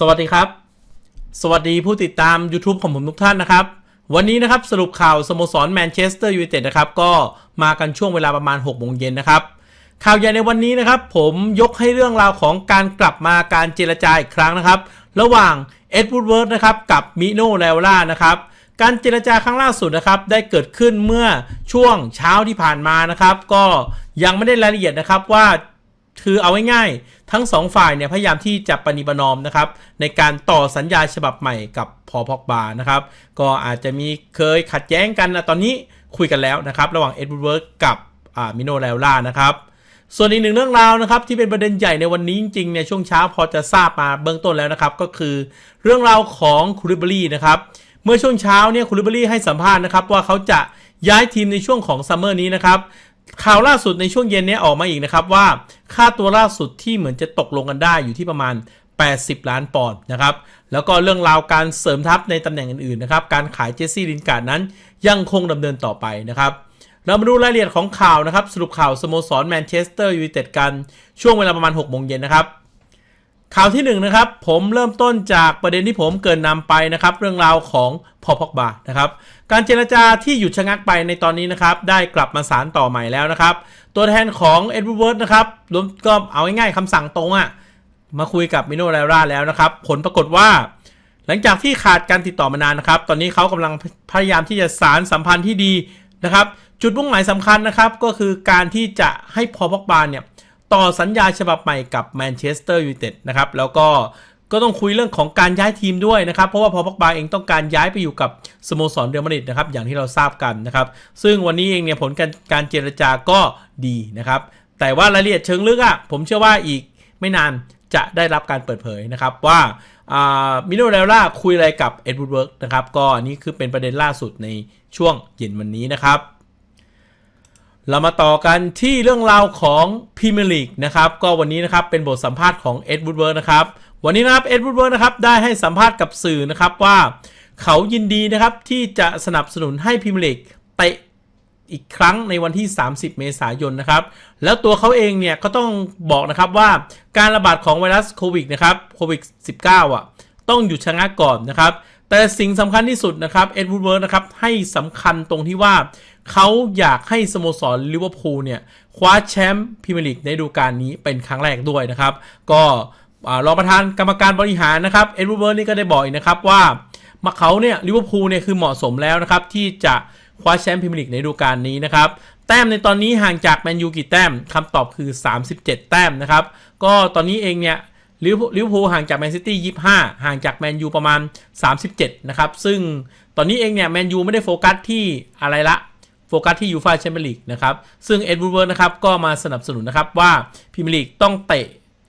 สวัสดีครับ สวัสดีผู้ติดตาม YouTube ของผมทุกท่านนะครับ วันนี้นะครับสรุปข่าวสโมสรแมนเชสเตอร์ยูไนเต็ดนะครับก็มากันช่วงเวลาประมาณ6โมงเย็นนะครับ ข่าวใหญ่ในวันนี้นะครับ ผมยกให้เรื่องราวของการกลับมาการเจรจาอีกครั้งนะครับ ระหว่างเอ็ดวูดเวิร์ดนะครับกับมิโนเลวล่านะครับการเจรจาครั้งล่าสุดนะครับ ได้เกิดขึ้นเมื่อช่วงเช้าที่ผ่านมานะครับ ก็ยังไม่ได้รายละเอียดนะครับว่า คือเอาง่ายๆทั้งสองฝ่ายเนี่ยพยายามที่จะปณิประนอมนะครับในการต่อสัญญาฉบับใหม่กับพอพอกบานะครับ ก็อาจจะมีเคยขัดแย้งกันนะตอนนี้คุยกันแล้วนะครับ ระหว่างเอ็ดเวิร์ดกับมิโนแลล่านะครับส่วนอีกหนึ่งเรื่องราวนะครับที่เป็นประเด็นใหญ่ในวันนี้จริงๆเนี่ยช่วงเช้าพอจะทราบมาเบื้องต้นแล้วนะครับ ก็คือเรื่องราวของคูริบรีนะครับเมื่อช่วงเช้าเนี่ยคูริบรีให้สัมภาษณ์นะครับว่าเขาจะย้ายทีมในช่วงของซัมเมอร์นี้นะครับ ข่าวล่าสุดในช่วงเย็นนี้ออกมาอีกนะครับว่าค่าตัวล่าสุดที่เหมือนจะตกลงกันได้อยู่ที่ประมาณ 80 ล้านปอนด์นะครับ แล้วก็เรื่องราวการเสริมทัพในตำแหน่งอื่นๆนะครับ การขายเจสซี่ลินการ์ดนั้นยังคงดำเนินต่อไปนะครับ เรามาดูรายละเอียดของข่าวนะครับ สรุปข่าวสโมสรแมนเชสเตอร์ยูไนเต็ดกันช่วงเวลาประมาณ6โมงเย็นนะครับ ข่าวที่1นงนะครับ ผมเริ่มต้นจากประเด็นที่ผมเกินนำไปนะครับ เรื่องราวของพอพอกบานะครับ การเจรจาที่หยุดชะงักไปในตอนนี้นะครับ ได้กลับมาสารต่อใหม่แล้วนะครับ ตัวแทนของเอ็ดเวิร์ดนะครับรวมก็เอาง่ายๆคำสั่งตรงอะ่ะมาคุยกับมิโนเรราแล้วนะครับ ผลปรากฏว่า หลังจากที่ขาดการติดต่อมานานนะครับ ตอนนี้เขากำลังพยายามที่จะสารสัมพันธ์ที่ดีนะครับ จุดมุ่งหมายสำคัญนะครับ ก็คือการที่จะให้พอพอกบาเนี่ย ต่อสัญญาฉบับใหม่กับแมนเชสเตอร์ยูไนเต็ดนะครับแล้วก็ก็ต้องคุยเรื่องของการย้ายทีมด้วยนะครับ เพราะว่าพอพอกบาเองต้องการย้ายไปอยู่กับสโมสรเรอัลมาริดนะครับอย่างที่เราทราบกันนะครับ ซึ่งวันนี้เองเนี่ยผลการการเจรจาก็ดีนะครับ แต่ว่ารายละเอียดเชิงลึกอะ่ะผมเชื่อว่าอีกไม่นานจะได้รับการเปิดเผยนะครับว่ามิโนเรล่าคุยอะไรกับเอ็ดวูดเวิร์กนะครับก็อันนี้คือเป็นประเด็นล่าสุดในช่วงเย็นวันนี้นะครับ เรามาต่อกันที่เรื่องราวของพรีเมียร์ลีกนะครับก็วันนี้นะครับเป็นบทสัมภาษณ์ของเอ็ดวูดเวิร์นะครับวันนี้นะครับเอ็ดวูดเวิร์นะครับได้ให้สัมภาษณ์กับสื่อนะครับว่าเขายินดีนะครับที่จะสนับสนุนให้พรีเมียร์ลีกเตะอีกครั้งในวันที่ 30 เมษายนนะครับ แล้วตัวเขาเองเนี่ยก็ต้องบอกนะครับว่าการระบาดของไวรัสโควิดนะครับโควิด -19 อะต้องหยุดชะงักก่อนนะครับ แต่สิ่งสำคัญที่สุดนะครับเอ็ดวูดเวิร์ดนะครับให้สำคัญตรงที่ว่า เขาอยากให้สโมสรลิเวอร์พูลเนี่ย คว้าแชมป์พรีเมียร์ลีกในฤดูกาลนี้เป็นครั้งแรกด้วยนะครับ ก็รองประธานกรรมการบริหารนะครับเอ็ดวูดเวิร์ดนี่ก็ได้บอกอีกนะครับว่ามาเขาเนี่ยลิเวอร์พูลเนี่ยคือเหมาะสมแล้วนะครับ ที่จะคว้าแชมป์พรีเมียร์ลีกในฤดูกาลนี้นะครับแต้มในตอนนี้ห่างจากแมนยูกี่แต้มคำตอบคือ 37 แต้มนะครับ ก็ตอนนี้เองเนี่ยลิเวอร์พูลห่างจากแมนซิตี้25 ห่างจากแมนยูประมาณ 37 นะครับ ซึ่งตอนนี้เองเนี่ยแมนยูไม่ได้โฟกัสที่อะไรละ โฟกัสที่ยูฟาแชมเปี้ยนลีกนะครับ ซึ่งเอ็ดวูดเวิร์ดนะครับก็มาสนับสนุนนะครับว่าพรีเมียร์ลีกต้องเตะ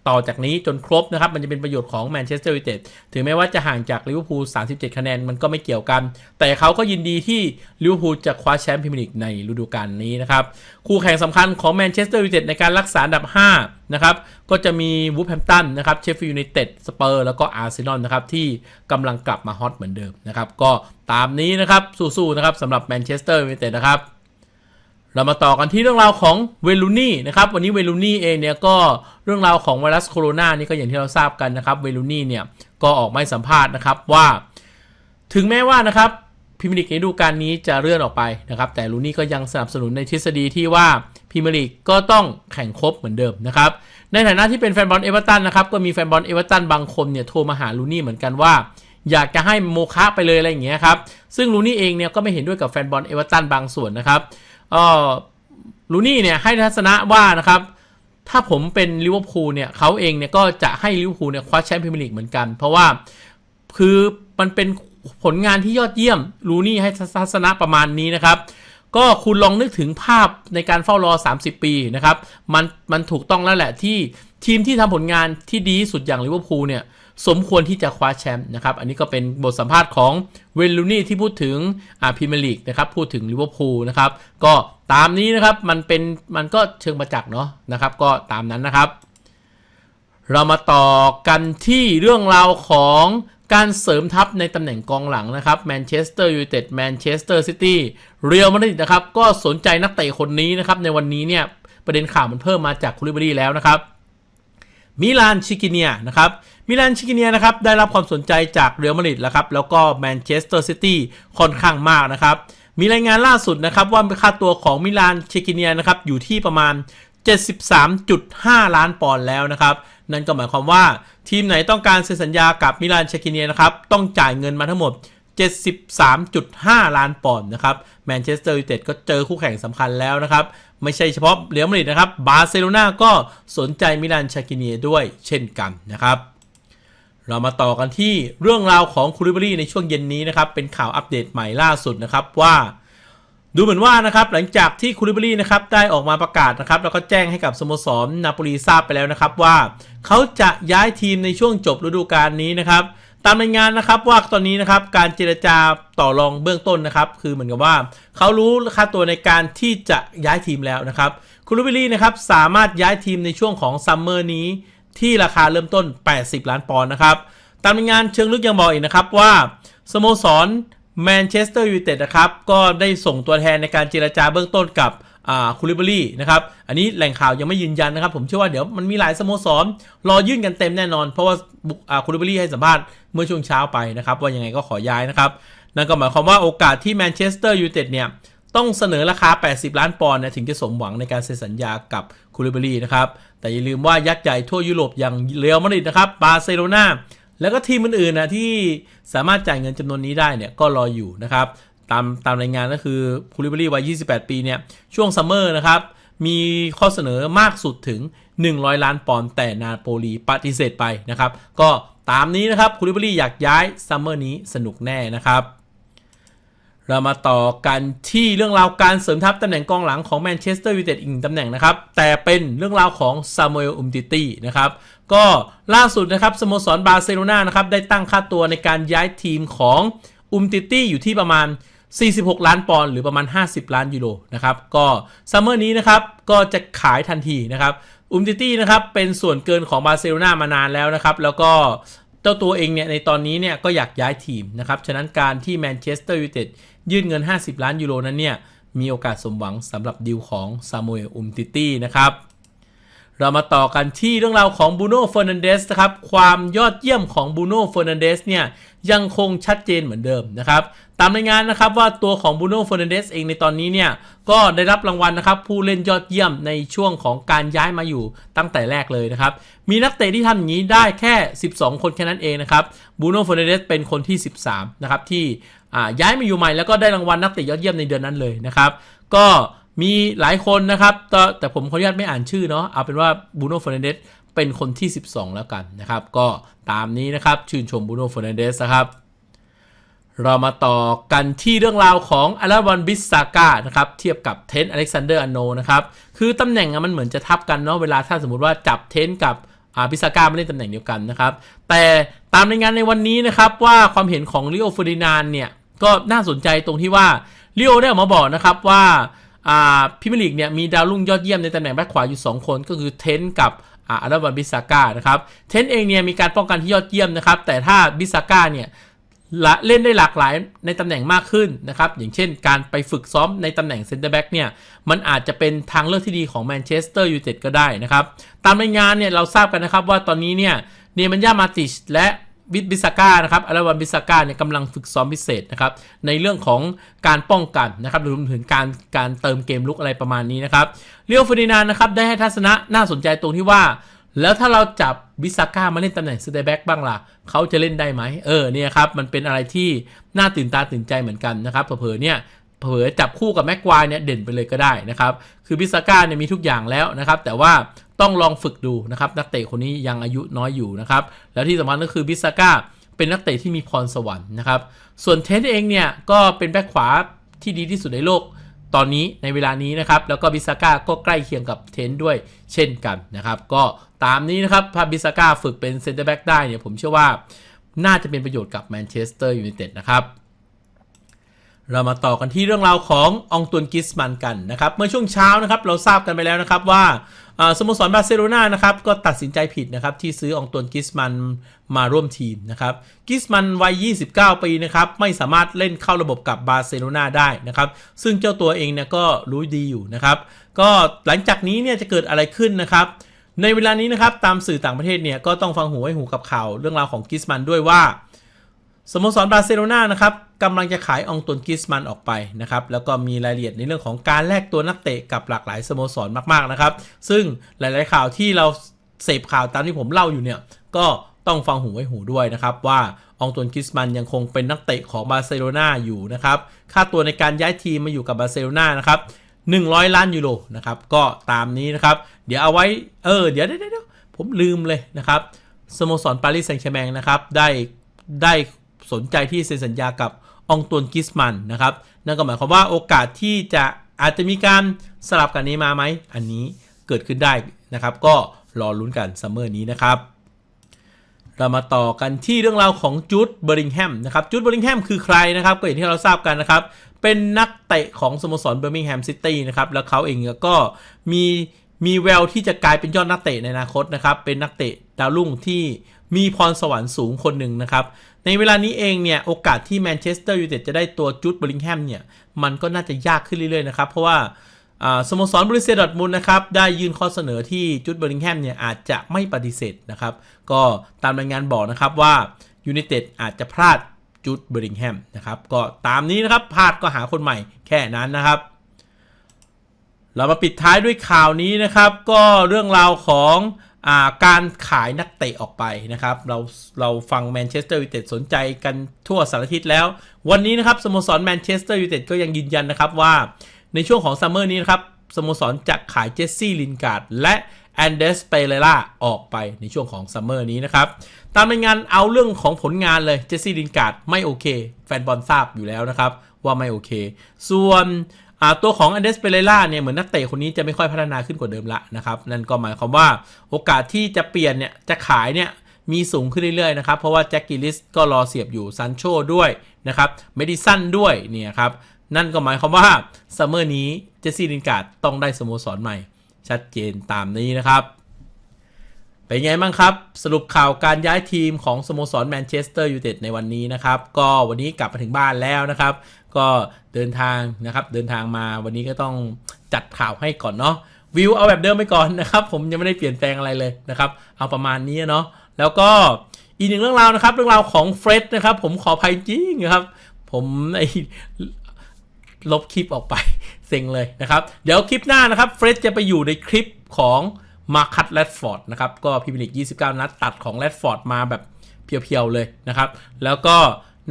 ต่อจากนี้จนครบนะครับ มันจะเป็นประโยชน์ของแมนเชสเตอร์ยูไนเต็ดถึงแม้ว่าจะห่างจากลิเวอร์พูล 37 คะแนนมันก็ไม่เกี่ยวกัน แต่เขาก็ยินดีที่ลิเวอร์พูลจะคว้าแชมป์พรีเมียร์ลีกในฤดูกาลนี้นะครับ คู่แข่งสำคัญของแมนเชสเตอร์ยูไนเต็ดในการรักษาอันดับ 5 นะครับ ก็จะมีวูฟแฮมตันนะครับเชฟฟิลด์ยูไนเต็ดสเปอร์แล้วก็อาร์เซนอลนะครับที่กำลังกลับมาฮอตเหมือนเดิมนะครับก็ตามนี้นะครับสู้ๆนะครับสำหรับแมนเชสเตอร์ยูไนเต็ดนะครับ เรามาต่อกันที่เรื่องราวของเวลูนี่นะครับวันนี้เวลูนี่เองเนี่ยก็เรื่องราวของไวรัสโคโรนานี่ก็อย่างที่เราทราบกันนะครับเวลูนี่เนี่ยก็ออกมาสัมภาษณ์นะครับว่า ถึงแม้ว่านะครับพรีเมียร์ลีกในดูกาลนี้จะเลื่อนออกไปนะครับแต่ลูนี่ก็ยังสนับสนุนในทฤษฎีที่ว่าพรีเมียร์ลีกก็ต้องแข่งครบเหมือนเดิมนะครับในฐานะที่เป็นแฟนบอลเอเวอร์ตันนะครับก็มีแฟนบอลเอเวอร์ตันบางคนเนี่ยโทรมาหาลูนี่เหมือนกันว่าอยากจะให้โมฆะไปเลยอะไรอย่างเงี้ยครับซึ่งลูนี่เองเนี่ยก็ไม่เห็นด้วยกับแฟนบอลเอเวอร์ตันบางส่วนนะครับ เออลูนี่เนี่ยให้ทัศนะว่านะครับ ถ้าผมเป็นลิเวอร์พูลเนี่ยเขาเองเนี่ยก็จะให้ลิเวอร์พูลเนี่ยคว้าแชมป์พรีเมียร์ลีกเหมือนกัน เพราะว่าคือมันเป็นผลงานที่ยอดเยี่ยมลูนี่ให้ทัศนะประมาณนี้นะครับ ก็คุณลองนึกถึงภาพในการเฝ้ารอ 30 ปีนะครับ มันมันถูกต้องแล้วแหละที่ทีมที่ทำผลงานที่ดีสุดอย่างลิเวอร์พูลเนี่ย สมควรที่จะคว้าแชมป์นะครับ อันนี้ก็เป็นบทสัมภาษณ์ของเวลลูนี่ที่พูดถึงอาพรีเมลีกนะครับ พูดถึงลิเวอร์พูลนะครับ ก็ตามนี้นะครับ มันเป็น มันก็เชิงประจักษ์เนาะนะครับ ก็ตามนั้นนะครับ เรามาต่อกันที่เรื่องราวของการเสริมทัพในตำแหน่งกองหลังนะครับแมนเชสเตอร์ยูไนเต็ดแมนเชสเตอร์ซิตี้เรอัลมาดริดนะครับ ก็สนใจนักเตะคนนี้นะครับ ในวันนี้เนี่ยประเด็นข่าวมันเพิ่มมาจากคูลิบารีแล้วนะครับ มิลานชิกิเนียนะครับมิลานชิกิเนียนะครับได้รับความสนใจจากเรอัลมาดริดแล้วครับแล้วก็แมนเชสเตอร์ซิตี้ค่อนข้างมากนะครับ มีรายงานล่าสุดนะครับว่าค่าตัวของมิลานชิกิเนียนะครับอยู่ที่ประมาณ 73.5 ล้านปอนด์แล้วนะครับ นั่นก็หมายความว่าทีมไหนต้องการเซ็นสัญญากับมิลานชิกิเนียนะครับต้องจ่ายเงินมาทั้งหมด73.5 ล้านปอนด์นะครับแมนเชสเตอร์ยูไนเต็ดก็เจอคู่แข่งสำคัญแล้วนะครับ ไม่ใช่เฉพาะเรอัลมาดริดนะครับบาร์เซโลนาก็สนใจมิลานชากิเนียด้วยเช่นกันนะครับเรามาต่อกันที่เรื่องราวของคูริบารีในช่วงเย็นนี้นะครับ เป็นข่าวอัปเดตใหม่ล่าสุดนะครับว่า ดูเหมือนว่านะครับหลังจากที่คูริบารีนะครับได้ออกมาประกาศนะครับ แล้วก็แจ้งให้กับสโมสรนาโปลีทราบไปแล้วนะครับว่า เขาจะย้ายทีมในช่วงจบฤดูกาลนี้นะครับ ตามรายงานนะครับว่าตอนนี้นะครับการเจรจาต่อรองเบื้องต้นนะครับ คือเหมือนกับว่าเขารู้ค่าตัวในการที่จะย้ายทีมแล้วนะครับคูริบารีนะครับสามารถย้ายทีมในช่วงของซัมเมอร์นี้ที่ราคาเริ่มต้น 80 ล้านปอนด์นะครับ ตามรายงานเชิงลึกยังบอกอีกนะครับว่าสโมสรแมนเชสเตอร์ยูไนเต็ดนะครับก็ได้ส่งตัวแทนในการเจรจาเบื้องต้นกับคูลิบารีนะครับ อันนี้แหล่งข่าวยังไม่ยืนยันนะครับ ผมเชื่อว่าเดี๋ยวมันมีหลายสโมสรรอยื่นกันเต็มแน่นอน เพราะว่าคูลิบารีให้สัมภาษณ์ มื่อช่วงเช้าไปนะครับ ว่ายังไงก็ขอย้ายนะครับ นั่นก็หมายความว่าโอกาสที่แมนเชสเตอร์ยูไนเต็ดเนี่ยต้องเสนอราคา 80 ล้านปอนด์นะถึงจะสมหวังในการเซ็นสัญญากับคูลิบารีนะครับ แต่อย่าลืมว่ายักษ์ใหญ่ทั่วยุโรปอย่างเรอัลมาดริดนะครับบาร์เซโลนาแล้วก็ทีมอื่นๆนะที่สามารถจ่ายเงินจำนวนนี้ได้เนี่ยก็รออยู่นะครับตามตามรายงานก็คือคูลิบารีวัย 28 ปีเนี่ยช่วงซัมเมอร์นะครับมีข้อเสนอมากสุดถึง 100 ล้านปอนด์แต่นาโปลีปฏิเสธไปนะครับ ก็ ตามนี้นะครับคูลิบรี่อยากย้ายซัมเมอร์นี้สนุกแน่นะครับ เรามาต่อกันที่เรื่องราวการเสริมทัพตำแหน่งกองหลังของแมนเชสเตอร์ยูไนเต็ดอีกหนึ่งตำแหน่งนะครับ แต่เป็นเรื่องราวของซามูเอลอุมติตี้นะครับ ก็ล่าสุดนะครับสโมสรบาร์เซโลนานะครับได้ตั้งค่าตัวในการย้ายทีมของอุมติตี้อยู่ที่ประมาณ46 ล้านปอนด์หรือประมาณ 50 ล้านยูโรนะครับ ก็ซัมเมอร์นี้นะครับ ก็จะขายทันทีนะครับ อุมติตี้นะครับเป็นส่วนเกินของบาร์เซโลนามานานแล้วนะครับ แล้วก็เจ้าตัวเองเนี่ยในตอนนี้เนี่ยก็อยากย้ายทีมนะครับ ฉะนั้นการที่แมนเชสเตอร์ยูไนเต็ดยื่นเงิน 50 ล้านยูโรนั้นเนี่ยมีโอกาสสมหวังสำหรับดีลของซามูเอลอุมติตี้นะครับ เรามาต่อกันที่เรื่องราวของบูโน่เฟอร์นันเดสนะครับ ความยอดเยี่ยมของบูโน่เฟอร์นันเดสเนี่ยยังคงชัดเจนเหมือนเดิมนะครับ ตามรายงานนะครับว่าตัวของบูโน่เฟอร์นันเดสเองในตอนนี้เนี่ยก็ได้รับรางวัลนะครับผู้เล่นยอดเยี่ยมในช่วงของการย้ายมาอยู่ตั้งแต่แรกเลยนะครับ มีนักเตะที่ทำอย่างนี้ได้แค่ 12 คนแค่นั้นเองนะครับบูโน่เฟอร์นันเดสเป็นคนที่ 13 นะครับที่ย้ายมาอยู่ใหม่แล้วก็ได้รางวัลนักเตะยอดเยี่ยมในเดือนนั้นเลยนะครับ ก็ มีหลายคนนะครับแต่ผมขออนุญาตไม่อ่านชื่อเนาะเอาเป็นว่าบูโน่เฟอร์นันเดสเป็นคนที่ 12 แล้วกันนะครับ ก็ตามนี้นะครับชื่นชมบูโน่เฟอร์นันเดสนะครับเรามาต่อกันที่เรื่องราวของอาราวันบิสซาก้านะครับเทียบกับเทนอเล็กซานเดอร์อโนนะครับคือตำแหน่งมันเหมือนจะทับกันเนาะเวลาถ้าสมมติว่าจับเทนกับอาบิสซาก้าไม่เล่นตำแหน่งเดียวกันนะครับ แต่ตามรายงานในวันนี้นะครับว่าความเห็นของลิโอฟอร์ดินานเนี่ย ก็น่าสนใจตรงที่ว่าลิโอได้ออกมาบอกนะครับว่า พิมลิกเนี่ยมีดาวรุ่งยอดเยี่ยมในตำแหน่งแบ็คขวาอยู่ 2 คนก็คือเทนกับอาราบันบิสาก้านะครับเทนเองเนี่ยมีการป้องกันที่ยอดเยี่ยมนะครับ แต่ถ้าบิสาก้าเนี่ยเล่นได้หลากหลายในตำแหน่งมากขึ้นนะครับ อย่างเช่นการไปฝึกซ้อมในตำแหน่งเซนเตอร์แบ็กเนี่ยมันอาจจะเป็นทางเลือกที่ดีของแมนเชสเตอร์ยูไนเต็ดก็ได้นะครับ ตามรายงานเนี่ยเราทราบกันนะครับว่าตอนนี้เนี่ยเนมันยามาติชและ บิบิสก้านะครับอาราวันบิสก้าเนี่ยกำลังฝึกซ้อมพิเศษนะครับในเรื่องของการป้องกันนะครับรวมถึงการการเติมเกมลุกอะไรประมาณนี้นะครับเรียวฟอร์ดินานนะครับได้ให้ทัศนะน่าสนใจตรงที่ว่า แล้วถ้าเราจับบิสก้ามาเล่นตำแหน่งสเตแบ็กบ้างล่ะเขาจะเล่นได้ไหมเออเนี่ยครับมันเป็นอะไรที่น่าตื่นตาตื่นใจเหมือนกันนะครับเผลอเนี่ยเผลอจับคู่กับแม็กควายเนี่ยเด่นไปเลยก็ได้นะครับ คือบิสก้าเนี่ยมีทุกอย่างแล้วนะครับ แต่ว่า ต้องลองฝึกดูนะครับ นักเตะคนนี้ยังอายุน้อยอยู่นะครับ แล้วที่สำคัญก็คือบิสก้าเป็นนักเตะที่มีพรสวรรค์นะครับ ส่วนเทนเองเนี่ยก็เป็นแบ็คขวาที่ดีที่สุดในโลกตอนนี้ในเวลานี้นะครับ แล้วก็บิสก้าก็ใกล้เคียงกับเทนด้วยเช่นกันนะครับ ก็ตามนี้นะครับถ้าบิสก้าฝึกเป็นเซนเตอร์แบ็กได้เนี่ยผมเชื่อว่าน่าจะเป็นประโยชน์กับแมนเชสเตอร์ยูไนเต็ดนะครับ เรามาต่อกันที่เรื่องราวขององตุนกิสมันกันนะครับ เมื่อช่วงเช้านะครับเราทราบกันไปแล้วนะครับว่าสโมสรบาร์เซโลนานะครับก็ตัดสินใจผิดนะครับที่ซื้อองตุนกิสมันมาร่วมทีมนะครับกิสมันวัย 29 ปีนะครับไม่สามารถเล่นเข้าระบบกับบาร์เซโลนาได้นะครับซึ่งเจ้าตัวเองเนี่ยก็รู้ดีอยู่นะครับก็หลังจากนี้เนี่ยจะเกิดอะไรขึ้นนะครับในเวลานี้นะครับตามสื่อต่างประเทศเนี่ยก็ต้องฟังหูไว้หูกับข่าวเรื่องราวของกิสมันด้วยว่า สโมสรบาร์เซโลนานะครับกำลังจะขายองตวนกิสมันออกไปนะครับแล้วก็มีรายละเอียดในเรื่องของการแลกตัวนักเตะกับหลากหลายสโมสรมากๆนะครับ ซึ่งหลาย ๆ ข่าวที่เราเสพข่าวตามที่ผมเล่าอยู่เนี่ยก็ต้องฟังหูไว้หูด้วยนะครับ ว่าองตวนกิสมันยังคงเป็นนักเตะของบาร์เซโลนาอยู่นะครับค่าตัวในการย้ายทีมมาอยู่กับบาร์เซโลนานะครับ100 ล้านยูโรนะครับก็ตามนี้นะครับ เดี๋ยวเอาไว้เออเดี๋ยวเดี๋ยวเดี๋ยวผมลืมเลยนะครับสโมสรปารีสแซงต์แชร์แมงนะครับได้ได้ สนใจที่เซ็นสัญญากับองตวนกิสมันนะครับ นั่นก็หมายความว่าโอกาสที่จะอาจจะมีการสลับกันนี้มาไหม อันนี้เกิดขึ้นได้นะครับ ก็รอลุ้นกันซัมเมอร์นี้นะครับ เรามาต่อกันที่เรื่องราวของจูดเบอริงแฮมนะครับจูดเบอริงแฮมคือใครนะครับ ก็อย่างที่เราทราบกันนะครับ เป็นนักเตะของสโมสรเบอร์มิงแฮมซิตี้นะครับ แล้วเขาเองก็มีมีแววที่จะกลายเป็นยอดนักเตะในอนาคตนะครับ เป็นนักเตะดาวรุ่งที่ มีพรสวรรค์สูงคนหนึ่งนะครับ ในเวลานี้เองเนี่ยโอกาสที่แมนเชสเตอร์ยูไนเต็ดจะได้ตัวจูดเบริงแฮมเนี่ยมันก็น่าจะยากขึ้นเรื่อยๆนะครับ เพราะว่าสโมสรบริเซดอทมุนนะครับได้ยื่นข้อเสนอที่จูดเบอริงแฮมเนี่ยอาจจะไม่ปฏิเสธนะครับ ก็ตามรายงานบอกนะครับว่ายูไนเต็ดอาจจะพลาดจูดเบอริงแฮมนะครับก็ตามนี้นะครับพลาดก็หาคนใหม่แค่นั้นนะครับ เรามาปิดท้ายด้วยข่าวนี้นะครับ ก็เรื่องราวของ การขายนักเตะออกไปนะครับ เราเราฟังแมนเชสเตอร์ยูไนเต็ดสนใจกันทั่วสารทิศแล้ว วันนี้นะครับสโมสรแมนเชสเตอร์ยูไนเต็ดก็ยังยืนยันนะครับว่าในช่วงของซัมเมอร์นี้นะครับสโมสรจะขายเจสซี่ลินการ์ดและแอนเดสเปเรล่าออกไปในช่วงของซัมเมอร์นี้นะครับ ตามรายงานเอาเรื่องของผลงานเลยเจสซี่ลินการ์ดไม่โอเค แฟนบอลทราบอยู่แล้วนะครับ ว่าไม่โอเค ส่วน ตัวของอันเดสเปเรล่าเนี่ยเหมือนนักเตะคนนี้จะไม่ค่อยพัฒนาขึ้นกว่าเดิมละนะครับนั่นก็หมายความว่าโอกาสที่จะเปลี่ยนเนี่ยจะขายเนี่ยมีสูงขึ้นเรื่อยๆนะครับเพราะว่าแจ็คกิลิสก็รอเสียบอยู่ซันโชด้วยนะครับเมดิสันด้วยเนี่ยครับนั่นก็หมายความว่าซัมเมอร์นี้เจสซี่ลินการ์ดต้องได้สโมสรใหม่ ชัดเจนตามนี้นะครับเป็นไงบ้างครับ สรุปข่าวการย้ายทีมของสโมสรแมนเชสเตอร์ยูไนเต็ดในวันนี้นะครับ ก็วันนี้กลับมาถึงบ้านแล้วนะครับ ก็เดินทางนะครับ เดินทางมาวันนี้ก็ต้องจัดข่าวให้ก่อนเนาะวิวเอาแบบเดิมไปก่อนนะครับ ผมยังไม่ได้เปลี่ยนแปลงอะไรเลยนะครับ เอาประมาณนี้เนาะแล้วก็อีกหนึ่งเรื่องราวนะครับ เรื่องราวของเฟร็ดนะครับ ผมขออภัยจริงนะครับ ผมไอลบคลิปออกไปเซ็งเลยนะครับ เดี๋ยวคลิปหน้านะครับเฟรดจะไปอยู่ในคลิปของมาคัตแรดฟอร์ดนะครับ ก็พิมลิก 29 นัดตัดของแรดฟอร์ดมาแบบเพียวๆเลยนะครับ แล้วก็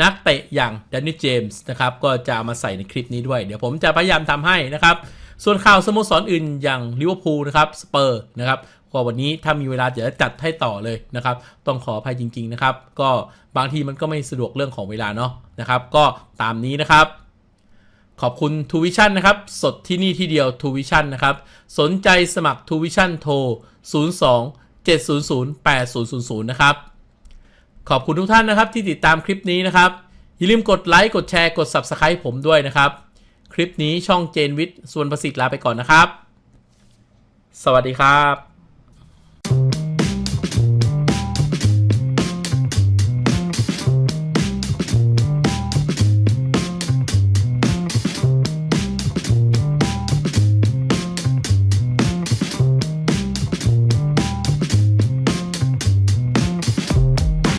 นักเตะอย่างแดนนี่เจมส์นะครับก็จะามาใส่ในคลิปนี้ด้วย เดี๋ยวผมจะพยายามทำให้นะครับ ส่วนข่าวสโมสรอื่นอย่างลิเวอร์พูลนะครับสเปอร์นะครับก็วันนี้ถ้ามีเวลาเดี๋ยวจะจัดให้ต่อเลยนะครับ ต้องขออภัยจริง ๆ นะครับ ก็บางทีมันก็ไม่สะดวกเรื่องของเวลาเนาะนะครับ ก็ตามนี้นะครับขอบคุณ t ูวิชั่นนะครับ สดที่นี่ที่เดียว t ูวิชั่นนะครับ สนใจสมัคร t ูวิชั่นโทร 02 700 8000 นะครับ ขอบคุณทุกท่านนะครับที่ติดตามคลิปนี้นะครับ อย่าลืมกดไลค์ กดแชร์ กด Subscribe ผมด้วยนะครับ คลิปนี้ช่องเจนวิทย์ส่วนประสิทธิ์ลาไปก่อนนะครับ สวัสดีครับ